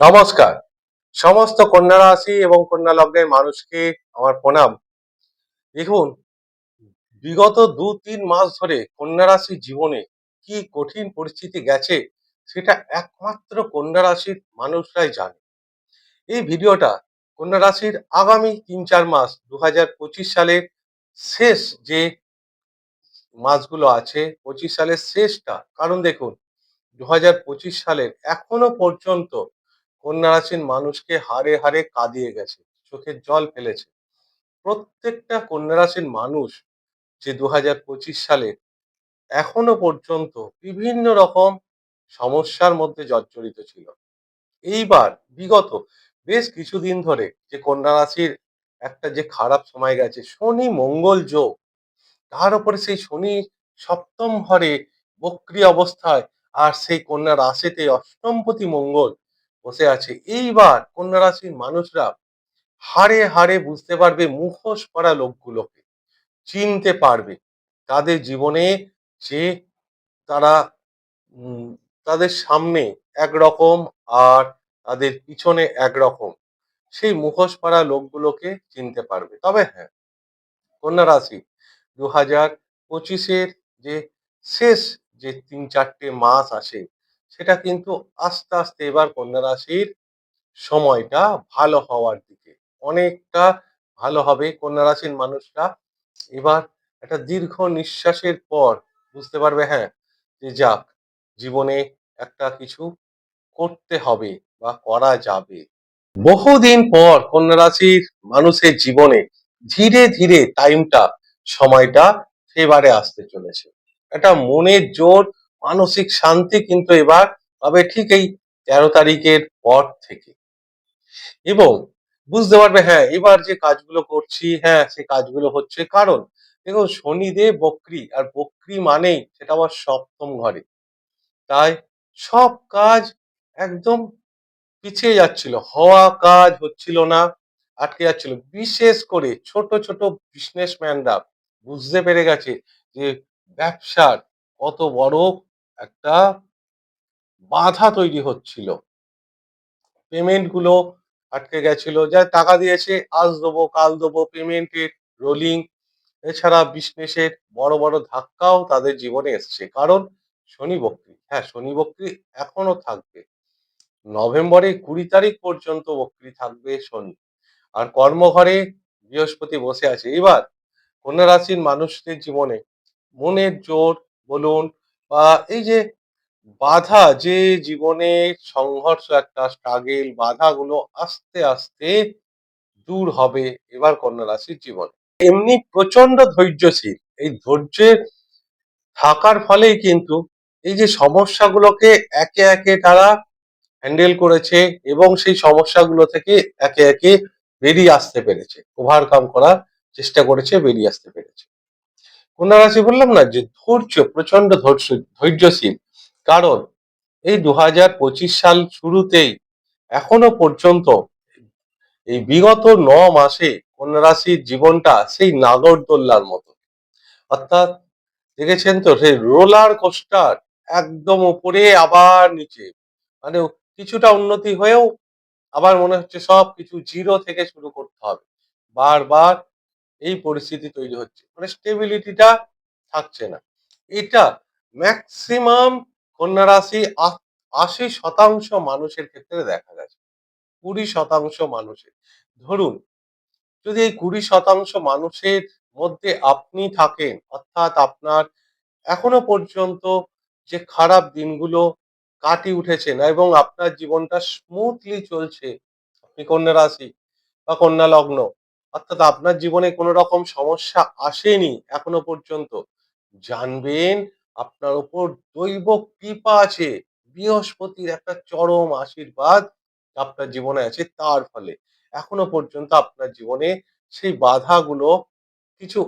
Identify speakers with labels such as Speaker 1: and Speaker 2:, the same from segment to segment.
Speaker 1: নমস্কার। সমস্ত কন্যা রাশি এবং কন্যা লগ্নের মানুষকে আমার প্রণাম। দেখুন, বিগত দু তিন মাস ধরে কন্যা রাশির জীবনে কি কঠিন পরিস্থিতি গেছে সেটা একমাত্র কন্যা রাশির মানুষরাই জানে। এই ভিডিওটা কন্যা রাশির আগামী তিন চার মাস দু হাজার পঁচিশ সালের শেষ যে মাসগুলো আছে, পঁচিশ সালের শেষটা। কারণ দেখুন দু হাজার পঁচিশ সালের এখনও পর্যন্ত কন্যা রাশির মানুষকে হারে হারে কাঁদিয়ে গেছে চোখের জল ফেলেছে। প্রত্যেকটা কন্যা রাশির মানুষ যে দু সালে এখনও পর্যন্ত বিভিন্ন রকম সমস্যার মধ্যে জর্জরিত ছিল। এইবার বিগত বেশ কিছুদিন ধরে যে কন্যা রাশির একটা যে খারাপ সময় গেছে, শনি মঙ্গল যোগ, তার উপরে সেই শনি সপ্তম ঘরে বক্রি অবস্থায় আর সেই কন্যা রাশিতে অষ্টমপতি মঙ্গল বসে আছে। এইবার কন্যা রাশির মানুষরা হারে হারে বুঝতে পারবে মুখোশ পরা লোকগুলোকে। চিনতে পারবে তাদের জীবনে যে তারা তাদের সামনে একরকম আর তাদের পিছনে একরকম। সেই মুখোশ পরা লোকগুলোকে চিনতে পারবে। তবে হ্যাঁ কন্যা রাশি দু হাজার পঁচিশের যে শেষ যে তিন চারটে মাস আসে সেটা কিন্তু আস্তে আস্তে এবার কন্যা রাশির সময়টা ভালো হওয়ার দিকে। অনেকটা ভালো হবে কন্যা রাশির মানুষরা। এবার একটা দীর্ঘ নিঃশ্বাসের পর বুঝতে পারবে হ্যাঁ যে যাক, জীবনে একটা কিছু করতে হবে বা করা যাবে। বহুদিন পর কন্যা রাশির মানুষের জীবনে ধীরে ধীরে টাইমটা সময়টা ফেবারে আসতে চলেছে। একটা মনের জোর মানসিক শান্তি কিন্তু এবার পাবে ঠিক এই তেরো তারিখের পর থেকে। এবং বুঝতে পারবে হ্যাঁ এবার যে কাজগুলো করছি হ্যাঁ সে কাজগুলো হচ্ছে কারণ। দেখুন, শনিদেব বক্রি, আর বক্রি মানেই সেটা আবার সপ্তম ঘরে। তাই সব কাজ একদম পিছিয়ে যাচ্ছিল, হওয়া কাজ হচ্ছিল না, আটকে যাচ্ছিল। বিশেষ করে ছোট ছোট বিজনেসম্যানরা বুঝতে পেরে গেছে যে ব্যবসার কত বড় একটা বাধা তৈরি হচ্ছিল। পেমেন্টগুলো আটকে গেছিল। যা টাকা দিয়েছে, আজ দেবো, কাল দেবো পেমেন্টের রোলিং এছাড়া বিজনেসের বড় বড় ধাক্কাও তাদের জীবনে এসছে। কারণ শনি বক্রি হ্যাঁ শনি বক্রি এখনও থাকবে। নভেম্বরে কুড়ি তারিখ পর্যন্ত বক্রি থাকবে শনি। আর কর্মঘরে বৃহস্পতি বসে আছে। এবার কন্যা রাশির মানুষদের জীবনে মনের জোর, বলুন এই যে বাধা, যে জীবনে সংঘর্ষ একটা স্ট্রাগেল বাধাগুলো আস্তে আস্তে দূর হবে এবার কন্যা রাশির জীবনে। এমনি প্রচণ্ড ধৈর্যশীল। এই ধৈর্যের থাকার ফলেই কিন্তু এই যে সমস্যাগুলোকে একে একে তারা হ্যান্ডেল করেছে এবং সেই সমস্যাগুলো থেকে একে একে বেরিয়ে আসতে পেরেছে। ওভারকাম করার চেষ্টা করেছে, বেরিয়ে আসতে পেরেছে। কন্যা রাশি বললাম না যে ধৈর্য প্রচণ্ড ধৈর্য, ধৈর্যশীল। কারণ এই দু হাজার পঁচিশ সাল শুরুতেই, এখনও পর্যন্ত এই বিগত ন মাসে কন্যা রাশির জীবনটা সেই নাগরদোল্লার মতো। অর্থাৎ, দেখেছেন তো, সেই রোলার কোস্টার একদম উপরে আবার নিচে। মানে কিছুটা উন্নতি হয়েও আবার মনে হচ্ছে সব কিছু জিরো থেকে শুরু করতে হবে। বারবার এই পরিস্থিতি তৈরি হচ্ছে। মানে স্টেবিলিটিটা থাকছে না। এটা ম্যাক্সিমাম কন্যা রাশি আশি শতাংশ মানুষের ক্ষেত্রে দেখা গেছে। কুড়ি শতাংশ মানুষের। ধরুন, যদি এই কুড়ি শতাংশ মানুষের মধ্যে আপনি থাকেন, অর্থাৎ আপনার এখনও পর্যন্ত যে খারাপ দিনগুলো কাটিয়ে না এবং আপনার জীবনটা স্মুথলি চলছে, আপনি কন্যা রাশি বা কন্যা লগ্ন অর্থাৎ আপনার জীবনে কোনো রকম সমস্যা আসেনি এখনও পর্যন্ত, জানবেন আপনার উপর দৈব কৃপা আছে, বৃহস্পতির একটা চরম আশীর্বাদ আপনার জীবনে আছে তার ফলে। এখনও পর্যন্ত আপনার জীবনে সেই বাধাগুলো কিছু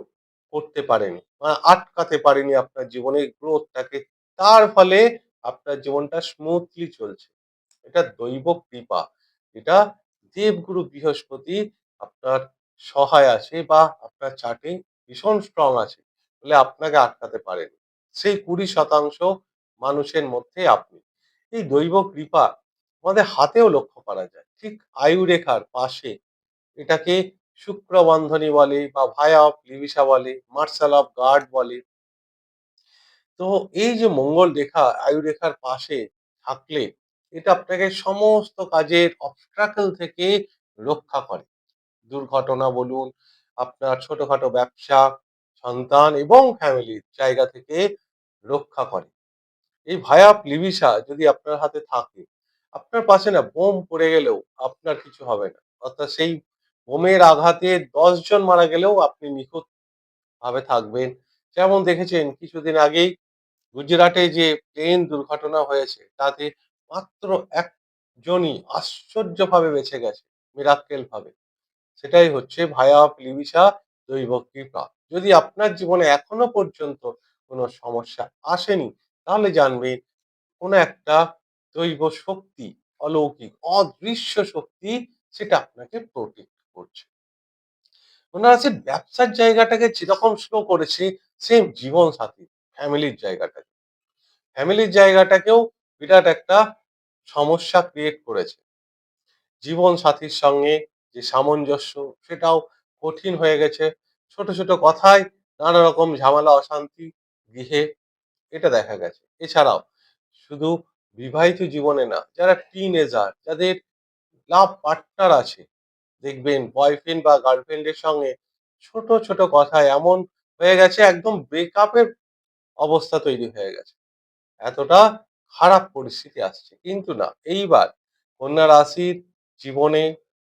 Speaker 1: করতে পারেনি মানে আটকাতে পারেনি আপনার জীবনের গ্রোথটাকে, তার ফলে আপনার জীবনটা স্মুথলি চলছে। এটা দৈব কৃপা। এটা দেবগুরু বৃহস্পতি আপনার সহায় আছে বা আপনার চার্টে ভীষণ স্ট্রং আছে বলে আপনাকে আটকাতে পারেন। সেই কুড়ি শতাংশ মানুষের মধ্যে আপনি। এই দৈব কৃপা আমাদের হাতেও লক্ষ্য করা যায়। ঠিক আয়ু রেখার পাশে এটাকে শুক্রবন্ধনী বলে বা ভায়া অফ লিবিসা বলে, মার্শাল অফ গার্ড বলে। তো এই যে মঙ্গল রেখা আয়ু রেখার পাশে থাকলে এটা আপনাকে সমস্ত কাজের অবস্ট্রাকল থেকে রক্ষা করে। দুর্ঘটনা বলুন, আপনার ছোটখাটো ব্যবসা, সন্তান এবং ফ্যামিলির জায়গা থেকে রক্ষা করে। এই ভায়া প্লিবিসা যদি আপনার হাতে থাকে, আপনার পাশে না বোম পড়ে গেলেও আপনার কিছু হবে না। অর্থাৎ সেই বোমের আঘাতে দশ জন মারা গেলেও আপনি নিখুঁত ভাবে থাকবেন। যেমন দেখেছেন, কিছুদিন আগেই গুজরাটে যে প্লেন দুর্ঘটনা হয়েছে, তাতে মাত্র একজনই আশ্চর্যভাবে বেঁচে গেছে মিরাক্কেল ভাবে। সেটাই হচ্ছে ভায়া প্লিবিসা দৈব কৃপা যদি আপনার জীবনে এখনও পর্যন্ত কোনো সমস্যা আসেনি, তাহলে জানবেন কোনো একটা দৈব শক্তি, অলৌকিক, অদৃশ্য শক্তি সেটা আপনাকে প্রোটেক্ট করছে। ওনারা সে ব্যবসার জায়গাটাকে যেরকম স্লো করেছে সেম জীবন সাথী ফ্যামিলির জায়গাটাকে। ফ্যামিলির জায়গাটাকেও বিরাট একটা সমস্যা ক্রিয়েট করেছে। জীবন সাথীর সঙ্গে যে সামঞ্জস্য সেটাও কঠিন হয়ে গেছে। ছোট ছোট কথায় নানা রকম ঝামেলা, অশান্তি, গৃহে এটা দেখা গেছে। এছাড়াও শুধু বিবাহিত জীবনে না, যারা টিন এজার যাদের লাভ পার্টনার আছে, দেখবেন বয়ফ্রেন্ড বা গার্লফ্রেন্ডের সঙ্গে ছোট ছোট কথায় এমন হয়ে গেছে, একদম ব্রেকআপের অবস্থা তৈরি হয়ে গেছে। এতটা খারাপ পরিস্থিতি আসছে। কিন্তু না, এইবার কন্যা রাশির জীবনে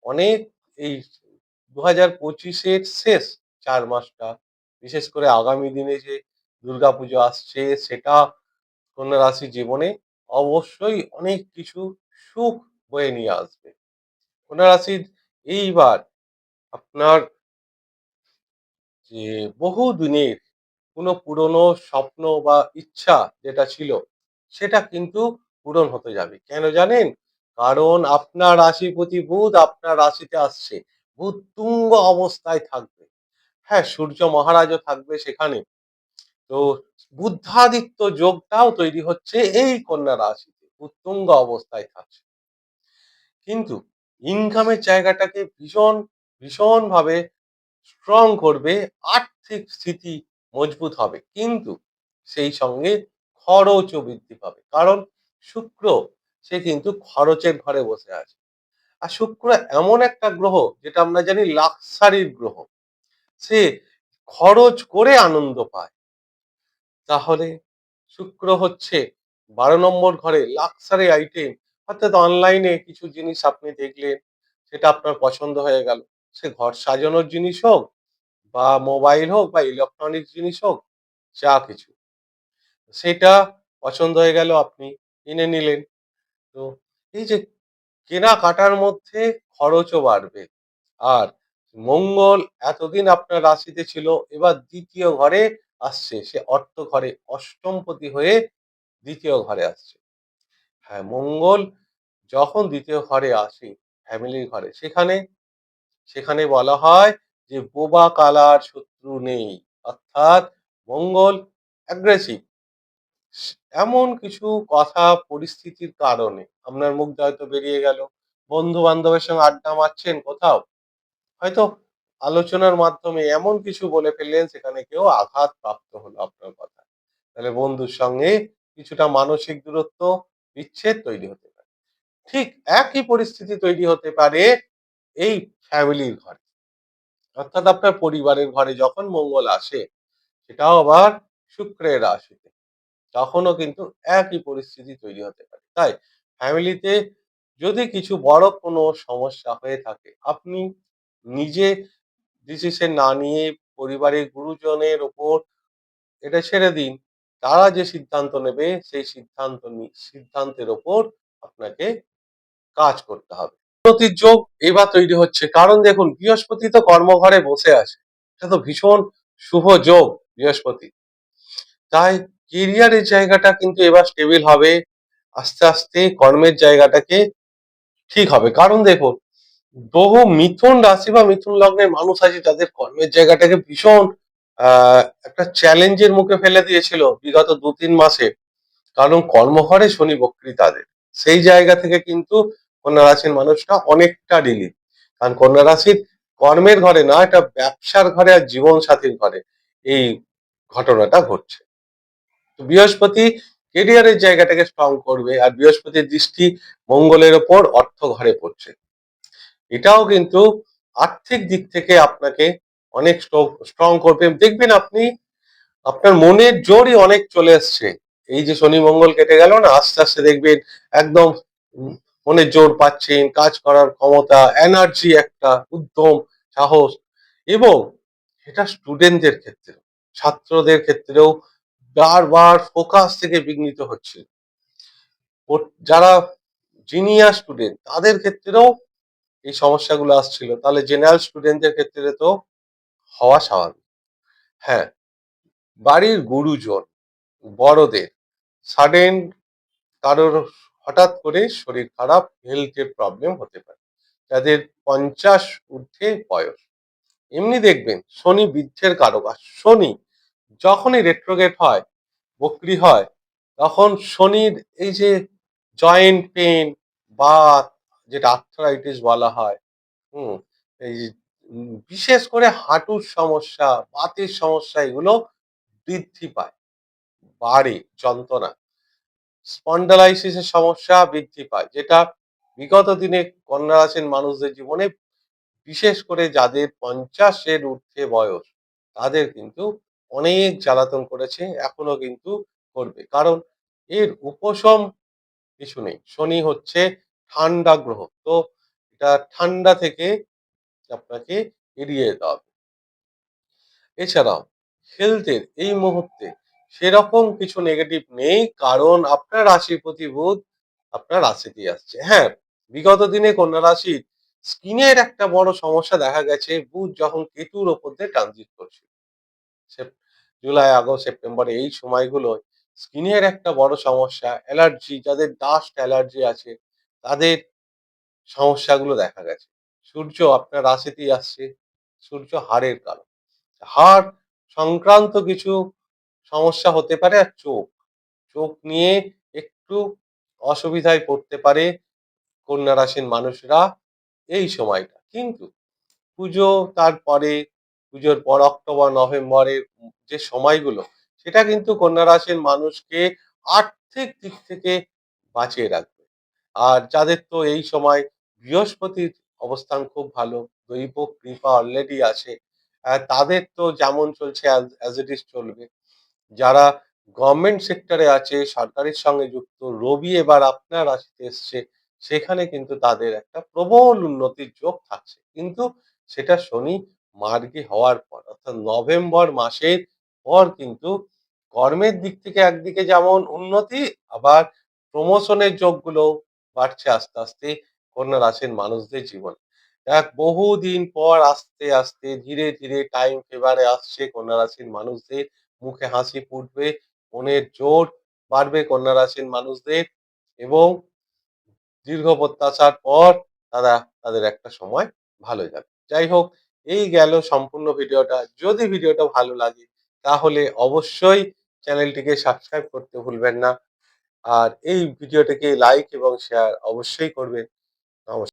Speaker 1: অনেক এই দু হাজার পঁচিশের শেষ চার মাসটা, বিশেষ করে আগামী দিনে যে দুর্গাপুজো আসছে, সেটা কন্যা রাশির জীবনে অবশ্যই অনেক কিছু সুখ বয়ে নিয়ে আসবে। কন্যা রাশির এইবার আপনার যে বহু দিনের কোনো পুরনো স্বপ্ন বা ইচ্ছা যেটা ছিল, সেটা কিন্তু পূরণ হতে যাবে। কেন জানেন? কারণ আপনার রাশিপতি বুধ আপনার রাশিতে আসছে। বুধ তুঙ্গ অবস্থায় থাকবে। হ্যাঁ সূর্য মহারাজও থাকবে সেখানে। তো বুদ্ধাদিত্য যোগটাও তৈরি হচ্ছে এই কন্যা রাশিতে। উত্তুঙ্গ অবস্থায় থাকছে। কিন্তু ইনকামের জায়গাটাকে ভীষণ ভীষণ ভাবে স্ট্রং করবে, আর্থিক স্থিতি মজবুত হবে। কিন্তু সেই সঙ্গে খরচও বৃদ্ধি পাবে। কারণ শুক্র সে কিন্তু খরচের ঘরে বসে আছে। আর শুক্র এমন একটা গ্রহ, যেটা আমরা জানি লাক্সারির গ্রহ। সে খরচ করে আনন্দ পায়। তাহলে শুক্র হচ্ছে বারো নম্বর ঘরে লাক্সারি আইটেম, অর্থাৎ অনলাইনে কিছু জিনিস আপনি দেখলেন, সেটা আপনার পছন্দ হয়ে গেল। সে ঘর সাজানোর জিনিস হোক, বা মোবাইল হোক, বা ইলেকট্রনিক্স জিনিস হোক, যা কিছু। সেটা পছন্দ হয়ে গেল, আপনি কিনে নিলেন। তো এই যে কেনাকাটার মধ্যে খরচও বাড়বে। আর মঙ্গল এতদিন আপনার রাশিতে ছিল, এবার দ্বিতীয় ঘরে আসছে। সে অর্থ ঘরে অষ্টমপতি হয়ে দ্বিতীয় ঘরে আসছে। হ্যাঁ মঙ্গল যখন দ্বিতীয় ঘরে আসে ফ্যামিলির ঘরে, সেখানে সেখানে বলা হয় যে বোবা কালার শত্রু নেই। অর্থাৎ মঙ্গল অ্যাগ্রেসিভ এমন কিছু কথা পরিস্থিতির কারণে আপনার মুখ হয়তো বেরিয়ে গেল। বন্ধু বান্ধবের সঙ্গে আড্ডা মারছেন কোথাও। হয়তো আলোচনার মাধ্যমে এমন কিছু বলে ফেললেন সেখানে কেউ আঘাত প্রাপ্ত হলো আপনার কথা তাহলে বন্ধুর সঙ্গে কিছুটা মানসিক দূরত্ব বিচ্ছেদ তৈরি হতে পারে। ঠিক একই পরিস্থিতি তৈরি হতে পারে এই ফ্যামিলির ঘরে। অর্থাৎ আপনার পরিবারের ঘরে যখন মঙ্গল আসে, সেটাও আবার শুক্রের রাশিতে। তখনও কিন্তু একই পরিস্থিতি তৈরি হতে পারে। তাই ফ্যামিলিতে যদি কিছু বড় কোনো সমস্যা হয়ে থাকে, আপনি নিজে ডিসিশন না নিয়ে পরিবারের গুরুজনের ওপর এটা ছেড়ে দিন। তারা যে সিদ্ধান্ত নেবে, সেই সিদ্ধান্ত সিদ্ধান্তের ওপর আপনাকে কাজ করতে হবে। উন্নতির যোগ এবার তৈরি হচ্ছে। কারণ দেখুন, বৃহস্পতি তো কর্মঘরে বসে আছে। এটা তো ভীষণ শুভ যোগ বৃহস্পতি। তাই কেরিয়ারের জায়গাটা কিন্তু এবার স্টেবিল হবে। আস্তে আস্তে কর্মের জায়গাটাকে ঠিক হবে। কারণ দেখুন, বহু মিথুন রাশি বা মিথুন লগ্নের মানুষ আছে যাদের কর্মের জায়গাটাকে ভীষণ একটা চ্যালেঞ্জের মুখে ফেলে দিয়েছিল বিগত দু তিন মাসে। কারণ কর্মঘরে শনি বক্রী তাদের। সেই জায়গা থেকে কিন্তু কন্যা রাশির মানুষটা অনেকটা রিলিফ কারণ কন্যা রাশির কর্মের ঘরে না এটা ব্যবসার ঘরে আর জীবন সাথীর ঘরে এই ঘটনাটা ঘটছে। বৃহস্পতি কেরিয়ারের জায়গাটাকে স্ট্রং করবে আর বৃহস্পতির দৃষ্টি মঙ্গলের ওপর অর্থ ঘরে পড়ছে। এটাও কিন্তু আর্থিক দিক থেকে আপনাকে অনেক স্ট্রং করবে। দেখবেন আপনি, আপনার মনের জোরই অনেক চলে আসছে এই যে শনি মঙ্গল কেটে গেল না, আস্তে আস্তে দেখবেন একদম মনের জোর পাচ্ছেন, কাজ করার ক্ষমতা এনার্জি একটা, উদ্যম, সাহস। এবং এটা স্টুডেন্টদের ক্ষেত্রে ছাত্রদের ক্ষেত্রেও বারবার ফোকাস থেকে বিঘ্নিত হচ্ছে। যারা জিনিয়ার স্টুডেন্ট, তাদের ক্ষেত্রেও এই সমস্যাগুলো আসছিল। তাহলে জেনারেল স্টুডেন্টদের ক্ষেত্রে তো হওয়া স্বাভাবিক। হ্যাঁ বাড়ির গুরুজন, বড়দের সাডেন কারোর হঠাৎ করে শরীর খারাপ হেলথের প্রবলেম হতে পারে। যাদের পঞ্চাশ ঊর্ধ্বে বয়স। এমনি দেখবেন, শনি বৃদ্ধের কারক, আর শনি যখনই রেট্রোগেট হয়, বক্রি হয়, তখন শনির এই যে জয়েন্ট পেন বা যেটা আর্থ্রাইটিস বলা হয়, হুম, এই বিশেষ করে হাঁটুর সমস্যা, বাতের সমস্যা এগুলো বৃদ্ধি পায়, বাড়ে, যন্ত্রণা। স্পন্ডালাইসিসের সমস্যা বৃদ্ধি পায়, যেটা বিগত দিনে কন্যা রাশির মানুষদের জীবনে বিশেষ করে যাদের পঞ্চাশের ঊর্ধ্বে বয়স, তাদের কিন্তু অনেক জ্বালাতন করেছে, এখনও কিন্তু করবে। কারণ এর উপশম কিছু নেই। শনি হচ্ছে ঠান্ডা গ্রহ। তো এটা ঠান্ডা থেকে আপনাকে এড়িয়ে যেতে হবে। এছাড়াও হেলথের এই মুহূর্তে সেরকম কিছু নেগেটিভ নেই, কারণ আপনার রাশিপতি বুধ আপনার রাশিতেই আসছে। হ্যাঁ বিগত দিনে কন্যা রাশির স্কিনের একটা বড় সমস্যা দেখা গেছে। বুধ যখন কেতুর ওপর দিয়ে ট্রানজিট করছিল। জুলাই, আগস্ট, সেপ্টেম্বরে এই সময়গুলো স্কিনের একটা বড় সমস্যা, অ্যালার্জি, যাদের ডাস্ট অ্যালার্জি আছে, তাদের সমস্যাগুলো দেখা গেছে। সূর্য আপনার রাশিতেই আসছে, সূর্য হাড়ের কারণ। হাড় সংক্রান্ত কিছু সমস্যা হতে পারে আর চোখ। চোখ নিয়ে একটু অসুবিধায় পড়তে পারে কন্যা রাশির মানুষরা এই সময়টা। কিন্তু পুজো তারপরে পুজোর পর অক্টোবর, নভেম্বরের যে সময়গুলো, সেটা কিন্তু কন্যা রাশির মানুষকে আর্থিক দিক থেকে বাঁচিয়ে রাখবে। আর যাদের তো এই সময় বৃহস্পতির অবস্থান খুব ভালো, দৈব কৃপা অলরেডি আছে তাদের তো যেমন চলছে অ্যাজ ইট ইজ চলবে। যারা গভর্নমেন্ট সেক্টরে আছে, সরকারের সঙ্গে যুক্ত, রবি এবার আপনার রাশিতে এসছে, সেখানে কিন্তু তাদের একটা প্রবল উন্নতির যোগ থাকছে। কিন্তু সেটা শনি মার্গে হওয়ার পর, অর্থাৎ নভেম্বর মাসের পর কিন্তু কর্মের দিক থেকে একদিকে যেমন উন্নতি, আবার প্রমোশনের যোগগুলো বাড়ছে আস্তে আস্তে কন্যা রাশির মানুষদের জীবনে। এক বহুদিন পর আস্তে আস্তে ধীরে ধীরে টাইম ফেভারে আসছে কন্যা রাশির মানুষদের, মুখে হাসি ফুটবে, মনের জোর বাড়বে কন্যা রাশির মানুষদের এবং দীর্ঘ প্রত্যাশার পর তারা, তাদের একটা সময় ভালো যাবে। যাই হোক এই গেল সম্পূর্ণ ভিডিওটা। যদি ভিডিওটা ভালো লাগে, তাহলে অবশ্যই চ্যানেলটিকে সাবস্ক্রাইব করতে ভুলবেন না। আর এই ভিডিওটিকে লাইক এবং শেয়ার অবশ্যই করবেন। নমস্কার